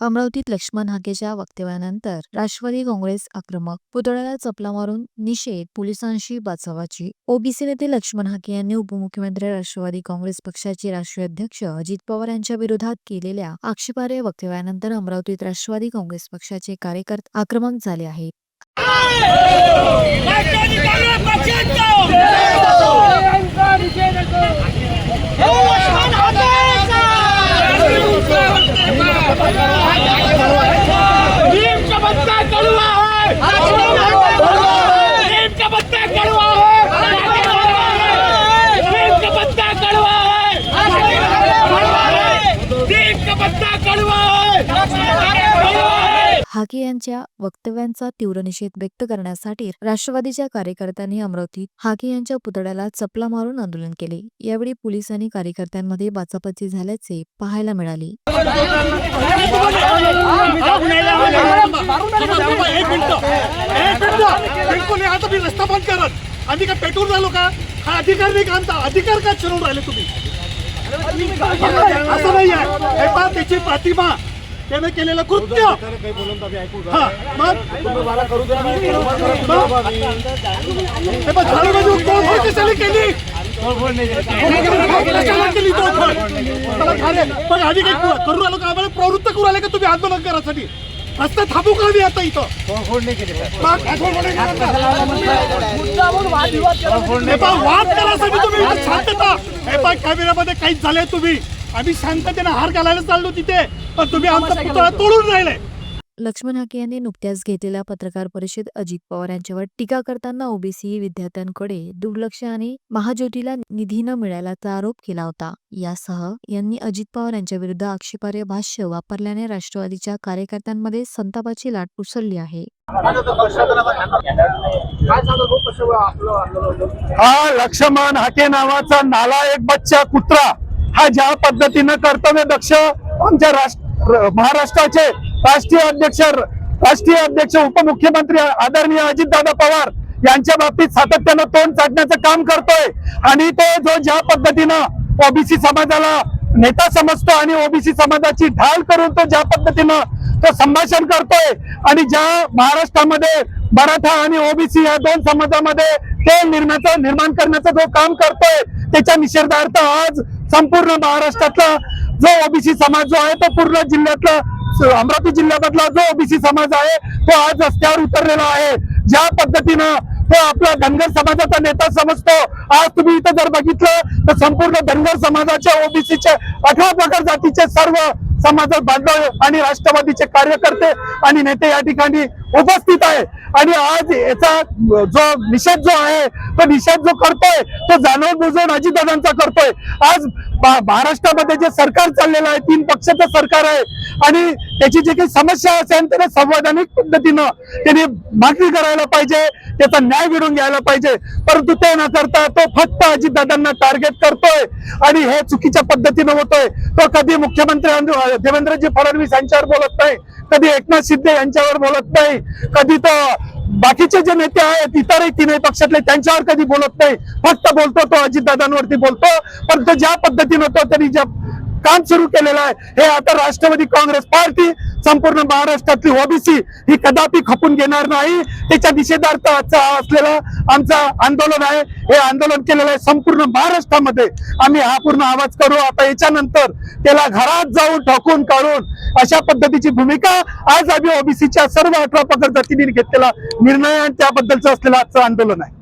अमरावतीत लक्ष्मण हाकेच्या वक्तव्यानंतर राष्ट्रवादी काँग्रेस आक्रमक पुतळ्याला चपला मारून निषेध पोलिसांशी बाचावाची ओबीसी नेते लक्ष्मण हाके यांनी उपमुख्यमंत्री राष्ट्रवादी काँग्रेस पक्षाचे राष्ट्रीय अध्यक्ष अजित पवार यांच्या विरोधात केलेल्या आक्षेपार्ह वक्तव्यानंतर अमरावतीत राष्ट्रवादी काँग्रेस पक्षाचे कार्यकर्ते आक्रमक झाले आहेत राष्ट्रवादी काँग्रेस पक्षाचा नीम का पत्ता कड़वा है नीम का पत्ता कड़वा है नीम का पत्ता कड़वा है नीम का पत्ता कड़वा है हाके यांच्या वक्तव्यांचा तीव्र निषेध व्यक्त करण्यासाठी राष्ट्रवादीच्या कार्यकर्त्यांनी अमरावतीत हाके यांच्या पुतळ्याला चपला मारून आंदोलन केले यावेळी पोलिसांनी कार्यकर्त्यांमध्ये बाचाबाची झाल्याचे पाहायला मिळाले रस्ता बंद करत आम्ही काय पेटून झालो का हा अधिकार नाही का आमचा अधिकार का चिरून राहिले तुम्ही असं नाही आहे त्याची प्रतिमा त्याने केलेलं कृत्य. केली. पण आधी करू राहिलो का? आम्हाला प्रवृत्त करू राहिले का तुम्ही आंदोलन करायसाठी? रस्ता थांबू का मी आता इथं? वाद करायसाठी तुम्ही शांतता. हे पहा कॅमेऱ्यामध्ये काहीच झालंय तुम्ही. आम्ही शांततेने हार घालायला चाललो तिथे. पण तुम्ही आमचा पुतळा तोडून राहिले लक्ष्मण हाके यांनी नुकत्याच घेतलेल्या पत्रकार परिषद अजित पवार यांच्यावर टीका करताना ओबीसी विद्यार्थ्यांकडे दुर्लक्ष आणि महाज्योतीला निधी न मिळाल्याचा आरोप केला होता. यासह यांनी अजित पवार यांच्या विरुद्ध आक्षेपार्ह भाष्य वापरल्याने राष्ट्रवादीच्या कार्यकर्त्यांमध्ये संतापाची लाट उसळली आहे. हा लक्ष्मण हाके नावाचा नालायक बच्चा कुत्रा हा ज्या पद्धतीनं कर्तव्य दक्ष आमच्या राष्ट्र महाराष्ट्राचे राष्ट्रीय अध्यक्ष राष्ट्रीय अध्यक्ष उपमुख्यमंत्री आदरणीय अजितदादा पवार यांच्या बाबतीत सातत्यानं तोंड चाटण्याचं काम करतोय. आणि तो जो ज्या पद्धतीनं ओबीसी समाजाला नेता समजतो आणि ओबीसी समाजाची ढाल करून तो ज्या पद्धतीनं तो संभाषण करतोय आणि ज्या महाराष्ट्रामध्ये मराठा आणि ओबीसी या दोन समाजामध्ये ते निर्माण करण्याचं जो काम करतोय त्याच्या निषेधार्थ आज संपूर्ण महाराष्ट्रातला जो ओबीसी समाज जो आहे तो पूर्ण जिल्ह्यातला अमरावती जिल्ह्यामधला जो ओबीसी समाज आहे तो आज रस्त्यावर उतरलेला आहे. ज्या पद्धतीनं तो आपला धनगर समाजाचा नेता समजतो आज तुम्ही इथं जर बघितलं तर संपूर्ण धनगर समाजाच्या ओबीसीचे अठरा प्रकार जातीचे सर्व समाजात बांधव आणि राष्ट्रवादीचे कार्यकर्ते आणि नेते या ठिकाणी उपस्थित आहे. आणि आज याचा जो निषेध जो आहे तो निषेध जो करतोय तो जाणून बुजून अजितदादांचा करतोय. आज महाराष्ट्रामध्ये जे सरकार चाललेलं आहे तीन पक्षाचं सरकार आहे आणि त्याची जी काही समस्या असेल त्याला संवैधानिक पद्धतीनं त्यांनी मागणी करायला पाहिजे त्याचा न्याय मिळवून घ्यायला पाहिजे. परंतु ते न करता तो फक्त अजितदादांना टार्गेट करतोय आणि हे चुकीच्या पद्धतीनं होतोय. तो कधी मुख्यमंत्री देवेंद्रजी फडणवीस यांच्यावर बोलत नाही कधी एकनाथ शिंदे यांच्यावर बोलत नाही कधी तो बाकीचे जे नेते आहेत इतरही तीनही पक्षातले त्यांच्यावर कधी बोलत नाही. फक्त बोलतो तो अजितदादांवरती बोलतो. परंतु ज्या पद्धतीनं तो त्यांनी ज्या काम सुरू केलेलं आहे. हे आता राष्ट्रवादी काँग्रेस पार्टी संपूर्ण महाराष्ट्रातली ओबीसी ही कदापि खपून घेणार नाही. त्याच्या निषेधार्थ आजचा हा असलेला आमचा आंदोलन आहे. हे आंदोलन केलेलं आहे संपूर्ण महाराष्ट्रामध्ये. आम्ही हा पूर्ण आवाज करू. आता याच्यानंतर त्याला घरात जाऊन ठोकून काढून अशा पद्धतीची भूमिका आज आम्ही ओबीसीच्या सर्व अठरा पगड जातींनी घेतलेला निर्णय आणि त्याबद्दलचं असलेलं आजचं आंदोलन आहे.